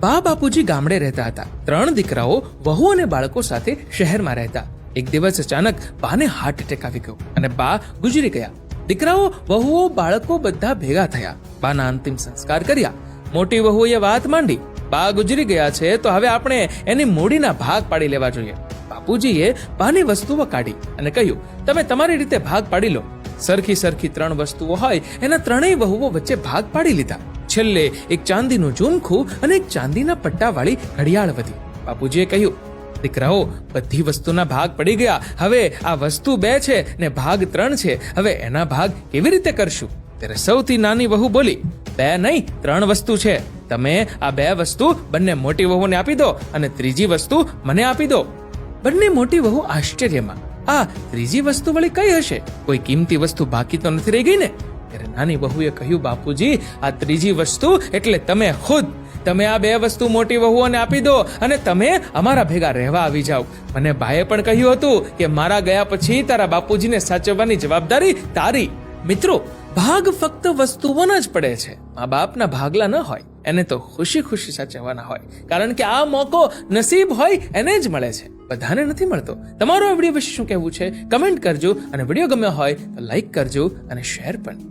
બા બાપુજી ગામડે રહેતા હતા. ત્રણ દીકરાઓ વહુ અને બાળકો સાથે શહેરમાં રહેતા. એક દિવસ અચાનક બાને હાર્ટ એટેક આવી ગયો અને બા ગુજરી ગયા. દીકરાઓ, વહુઓ, બાળકો બધા ભેગા થયા. બાના અંતિમ સંસ્કાર કર્યા. મોટી વહુએ વાત માંડી. બા ગુજરી ગયા છે તો હવે આપણે એની મૂડીના ભાગ પાડી લેવા જોઈએ. બાપુજીએ બાની વસ્તુઓ કાઢી અને કહ્યું, તમે તમારી રીતે ભાગ પાડી લો. સરખી સરખી ત્રણ વસ્તુઓ હોય, એના ત્રણેય વહુઓ વચ્ચે ભાગ પાડી લીધા. છેલ્લે એક ચાંદીનું ઝુમખું અને એક ચાંદીના પટ્ટાવાળી ઘડિયાળ વધી. બાપુજીએ કહ્યું, દીકરાઓ, બધી વસ્તુના ભાગ પડી ગયા. હવે આ વસ્તુ બે છે ને ભાગ ત્રણ છે. હવે એના ભાગ કેવી રીતે કરશું? ત્યારે સૌથી નાની વહુ બોલી, બે નહીં, ત્રણ વસ્તુ છે. તમે આ બે વસ્તુ બંને મોટી વહુને આપી દો અને ત્રીજી વસ્તુ મને આપી દો. બંને મોટી વહુ આશ્ચર્યમાં, આ ત્રીજી વસ્તુ વળી કઈ હશે? કોઈ કિંમતી વસ્તુ બાકી તો નથી રહી ગઈ ને? ત્યારે નાની વહુએ કહ્યું, બાપુજી, આ ત્રીજી વસ્તુ એટલે તમે ખુદ, તમે આ બે વસ્તુ મોટી વહુઓને આપી દો અને તમે અમારા ભેગા રહેવા આવી જાઓ. મને ભાઈએ પણ કહ્યું હતું કે, મારા ગયા પછી તારા બાપુજીને સાચવવાની જવાબદારી તારી. મિત્રો, ભાગ ફક્ત વસ્તુઓના જ પડે છે. મા બાપના ભાગલા ન હોય, એને તો ખુશી ખુશી સાચવવાના હોય. કારણ કે આ મોકો નસીબ હોય, એને જ મળે છે. બધાને નથી મળતો. તમારો આ વીડિયો વિશે શું કહેવું છે? કમેન્ટ કરજો અને વીડિયો ગમ્યો હોય તો લાઈક કરજો અને શેર પણ.